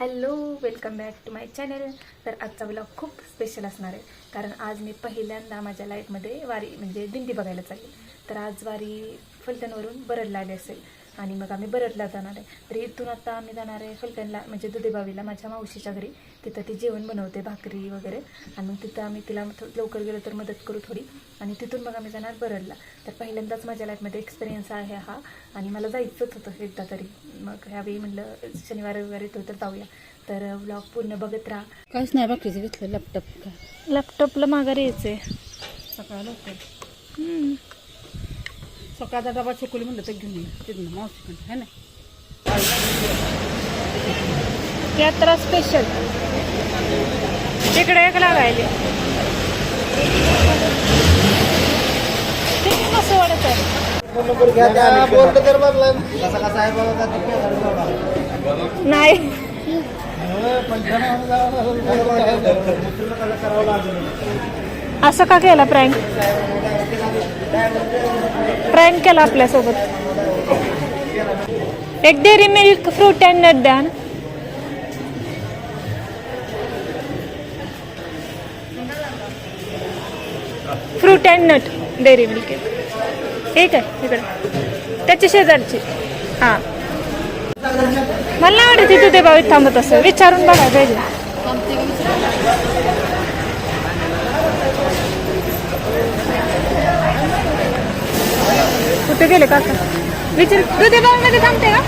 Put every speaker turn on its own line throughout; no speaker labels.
Hello welcome back to my channel. तर आजचा blog खूप स्पेशल असणार आहे. कारण आज मी पहिल्यांदा माझ्या लाईफमध्ये वारी म्हणजे दिंडी बघायला चालली. तर आज वारी फलटणवरून बरडला आली असेल. आणि मग आम्ही बरडला जाणार आहे. तर इथून आता आम्ही जाणार आहे फलटणला म्हणजे दुधेबावीला माझ्या मावशीच्या घरी. तिथं ती जेवण बनवते भाकरी वगैरे. आणि मग तिथं आम्ही तिला लवकर गेलो तर मदत करू थोडी. आणि तिथून मग आम्ही जाणार बरडला. तर पहिल्यांदाच माझ्या लाईफमध्ये एक्सपिरियन्स आहे हा. आणि मला जायचंच होतं एकदा तरी. मग ह्यावेळी म्हणलं शनिवार रविवार येतो तर जाऊया. तर ब्लॉग पूर्ण बघत राहा.
काहीच नाही बाकीचं घेतलं लॅपटॉप काय?
लॅपटॉपला माघारी यायचंय.
सकाळ लवकर. सकाळचा डबा चुकली म्हणलं तर घेऊन येईल तिथनं मावशीकडे है ना
यात्रा स्पेशल तिकडे एक लागायले ते कसं वाटत आहे नाही पण असं का केला प्रँक प्रँक केला आपल्यासोबत. एक dairy milk fruit and nut द्या fruit and nut dairy milk ठीक आहे इकडे. त्याच्या शेजारची. हां. मला आवडते आवडत तिथे ते बावीत थांबत असं. विचारून बघा पाहिजे कुठे गेले काका विचार दुधे मध्ये थांबते का?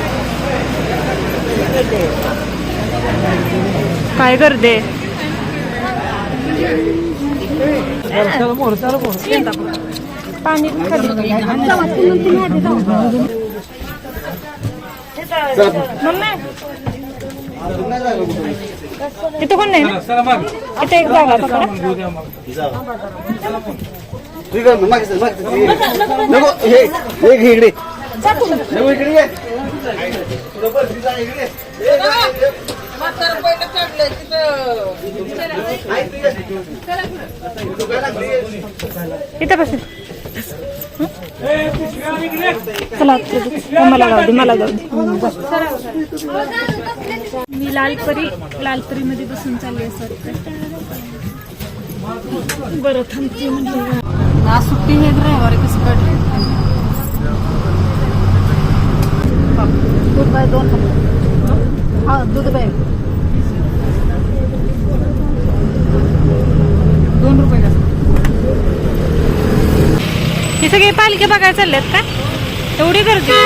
काय करते पाणी पण इथं कोण नाही ना? इथे एक जागा
नको हे हे घे इकडे नको इकडे ये.
इथं बस चला. मला जाऊ दे मला जाऊ दे मी लालपरी लालपरी मध्ये बसून चालली असं वाटतं. बरं थांबते म्हणजे.
आज सुट्टी हे ड्रायव्हर कसं काढले? दूध बाय दोन हा दूध बाय दोन रुपये
हे सगळे पालखे बघायला चाललेत का? एवढी गर्दी.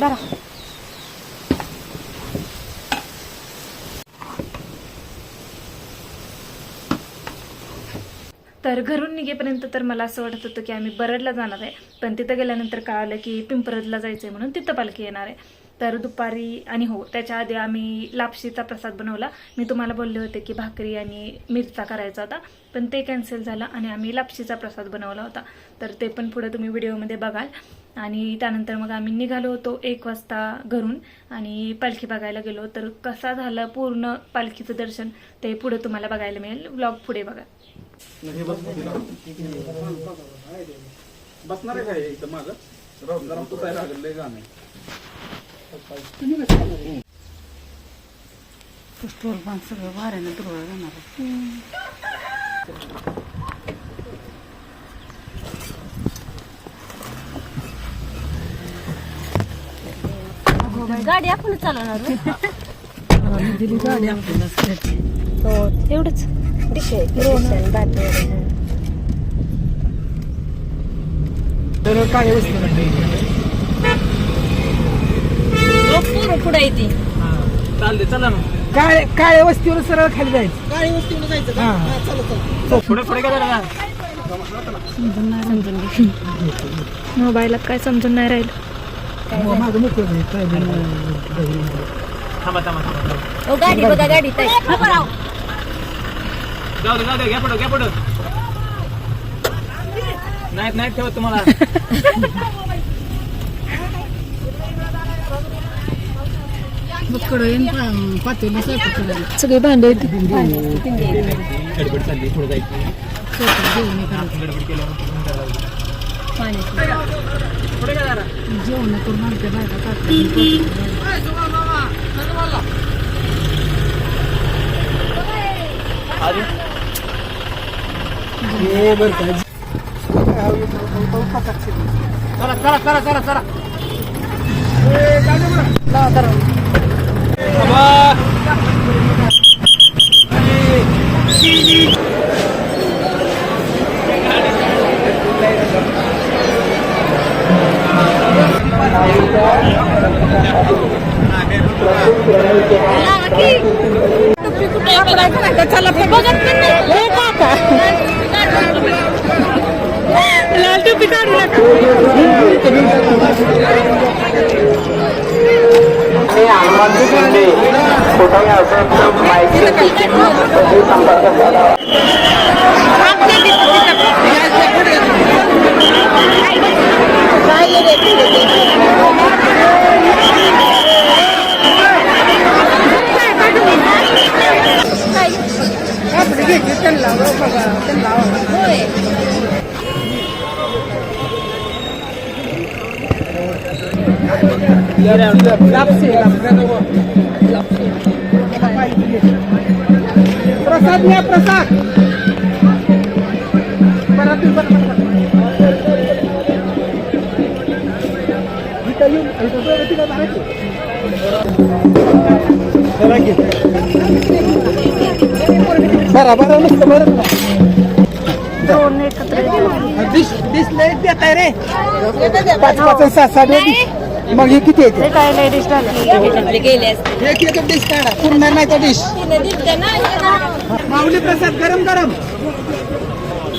धरा. तर घरून निघेपर्यंत तर मला असं वाटत होतं की आम्ही बरडला जाणार आहे. पण तिथं गेल्यानंतर कळालं की पिंपरदला जायचं आहे म्हणून तिथं पालखी येणार आहे. तर दुपारी आणि हो त्याच्या आधी आम्ही लापशीचा प्रसाद बनवला. मी तुम्हाला बोलले होते की भाकरी आणि मिरचा करायचा होता पण ते कॅन्सल झालं आणि आम्ही लापशीचा प्रसाद बनवला होता. तर ते पण पुढे तुम्ही व्हिडिओमध्ये बघाल. आणि त्यानंतर मग आम्ही निघालो होतो एक वाजता घरून आणि पालखी बघायला गेलो. तर कसा झालं पूर्ण पालखीचं दर्शन ते पुढे तुम्हाला बघायला मिळेल. ब्लॉग पुढे बघा.
बसणार आहे. काय
स्टोर बांध सगळं वाऱ्यानं दुरळ जाणार गाडी आपण चालवणार दिली गाडी आपल्याला
हो एवढंच
पुढे येते
चालते चला ना.
काळे काळ्या वस्तीवर सरळ खाली जायचं? काळ्या वस्तीवर जायचं
पुढे पुढे काय जरा
समजून नाही समजून. घे
मोबाईलात काय समजून नाही राहिलं.
माझं मोकळं आहे. काय बी नाही.
थांबा थांबा थांबा
ओ गाडी बघा गाडी ताई.
जाऊ दे जाऊ दे घ्या पुढं घ्या पुढं. नाहीत नाहीत ठेवत तुम्हाला.
सगळे भांडे
स्वयंपाक जेवण करायचं जेवण करून आमच्या बायका काढतात
चला चला चला चला
কোথায় আছে বাইকের টিকিট এই সম্পর্কে Gracias.
प्रसाद घ्या प्रसाद परत येऊ, परत, परत, परत. इथं येऊन, इथं बरं, तिथं मारायचं. जरा घे. बरं बरं नुसतं बरं डिश डिश लय देत आहे रे पाच पाच सहा डिश मग हे किती येते? एक एक डिश काढा? पूर्ण नाही तर डिश माऊली प्रसाद गरम गरम.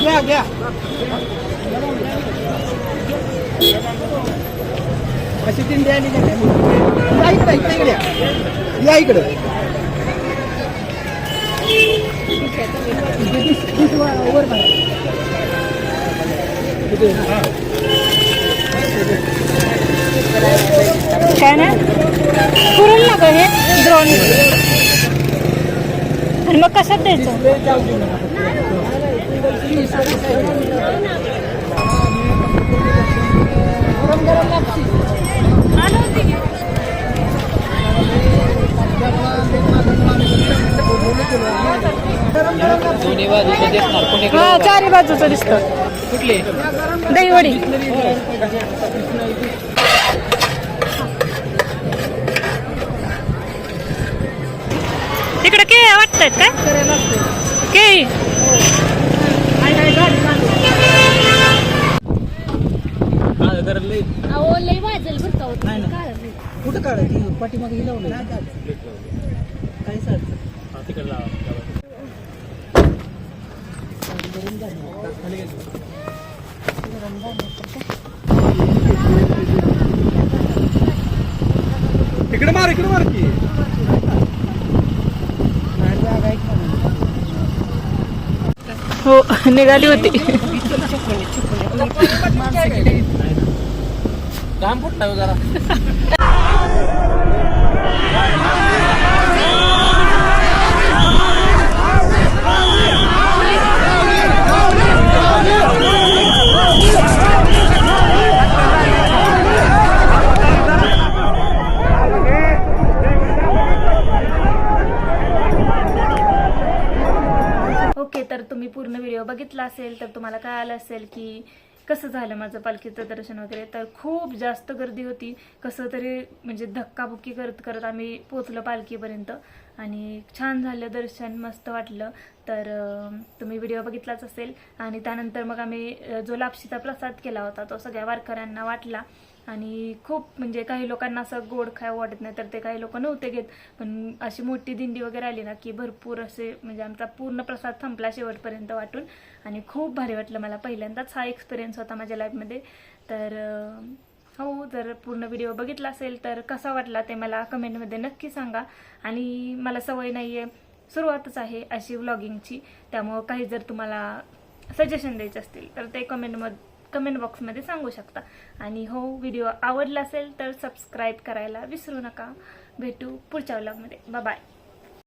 घ्या घ्या. अशी दिंडी आली का काय? या इकडे इकडे इकडे. या इकडे. डिश- डिश वर-.
काय ना? पुरण ना गं हे द्रोण. आणि मग कशात द्यायचं? हा चारी बाजूचं दिसतं.
कुठले?
दहीवडी. केळी वाटतात काय? केळी
कुठं काढायची पाठीमागे ही काय सर इकडे मार इकडे मार की.
हो निघाली होती.
काम
पूर्ण व्हिडिओ बघितला असेल तर तुम्हाला काय आलं असेल की कसं झालं माझं पालखीचं दर्शन वगैरे. तर खूप जास्त गर्दी होती. कसं तरी म्हणजे धक्काबुक्की करत करत आम्ही पोचलो पालखीपर्यंत. आणि छान झालं दर्शन मस्त वाटलं. तर तुम्ही व्हिडिओ बघितलाच असेल. आणि त्यानंतर मग आम्ही जो लापशीचा प्रसाद केला होता तो सगळ्या वारकऱ्यांना वाटला. आणि खूप म्हणजे काही लोकांना असं गोड खाय वाटत नाही तर ते काही लोक नव्हते घेत. पण अशी मोठी दिंडी वगैरे आली ना की भरपूर असे म्हणजे आमचा पूर्ण प्रसाद संपला शेवटपर्यंत वाटून. आणि खूप भारी वाटलं मला पहिल्यांदाच हा एक्सपिरियन्स होता माझ्या लाईफमध्ये तर हो जर पूर्ण व्हिडिओ बघितला असेल तर कसा वाटला ते मला कमेंटमध्ये नक्की सांगा. आणि मला सवय नाही आहे सुरुवातच आहे अशी व्लॉगिंगची त्यामुळं काही जर तुम्हाला सजेशन द्यायचे असतील तर ते कमेंटमध्ये कमेंट बॉक्समध्ये सांगू शकता. आणि हो व्हिडिओ आवडला असेल तर सबस्क्राईब करायला विसरू नका. भेटू पुढच्या व्लॉगमध्ये बाय